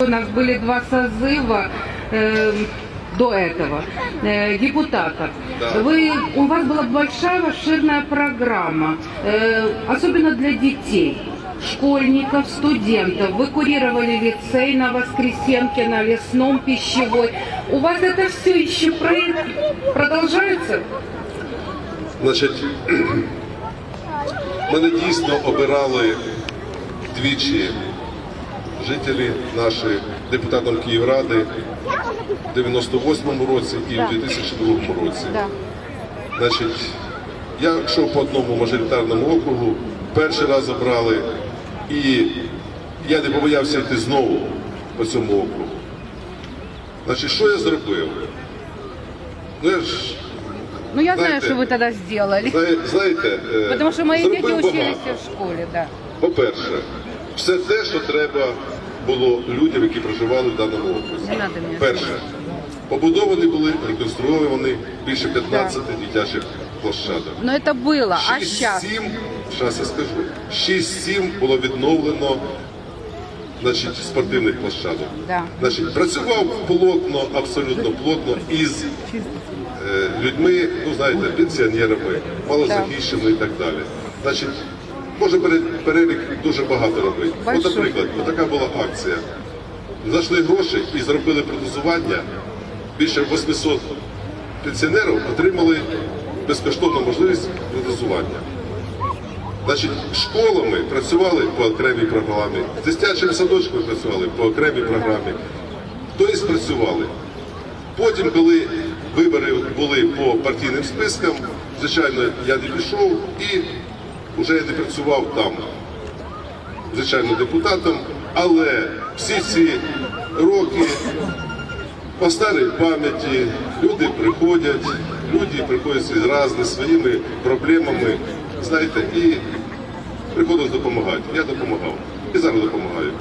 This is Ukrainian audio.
У нас были два созыва э, до этого э, депутатов. Да. Вы, у вас была большая обширная программа, э, особенно для детей, школьников, студентов. Вы курировали лицей на Воскресенке, на Лесном, Пищевой. У вас это все еще проект продолжается? Значить, мене дійсно обирали двічі Жителі наші депутатом Київради в 98-му році і в 2002 році. Значить, я йшов по одному мажоритарному округу, перший раз обрали, і я не побоявся йти знову по цьому округу. Значить, що я зробив? Ну, я ж, Ну, я знаю, Знаете, что вы тогда сделали. знає- знаєте, е, Потому что мои дети учились в школе, да. По-перше, все те, що треба було людям, які проживали в даному окрузі. Перше, побудовані були, реконструйовані більше 15 дитячих площадок. Но это было, а сейчас? 6-7, зараз я скажу, 6-7 було відновлено значить, спортивних площадок. Да. Значить, працював плотно, абсолютно плотно із е, людьми, ну знаєте, пенсіонерами, малозахищеними і так далі. Значить, може перелік дуже багато робити. От, наприклад, така була акція. Знайшли гроші і зробили протезування. Більше 800 пенсіонерів отримали безкоштовну можливість протезування. Значить, школами працювали по окремій програмі, з дитячими садочками працювали по окремій програмі. Тобто працювали. Потім, коли вибори були по партійним спискам, звичайно, я не пішов і вже не працював там, звичайно, депутатом, але всі ці роки по старій пам'яті люди приходять, люди приходять з різними своїми проблемами, знаєте, і приходилось допомагати. Я допомагав і зараз допомагаю.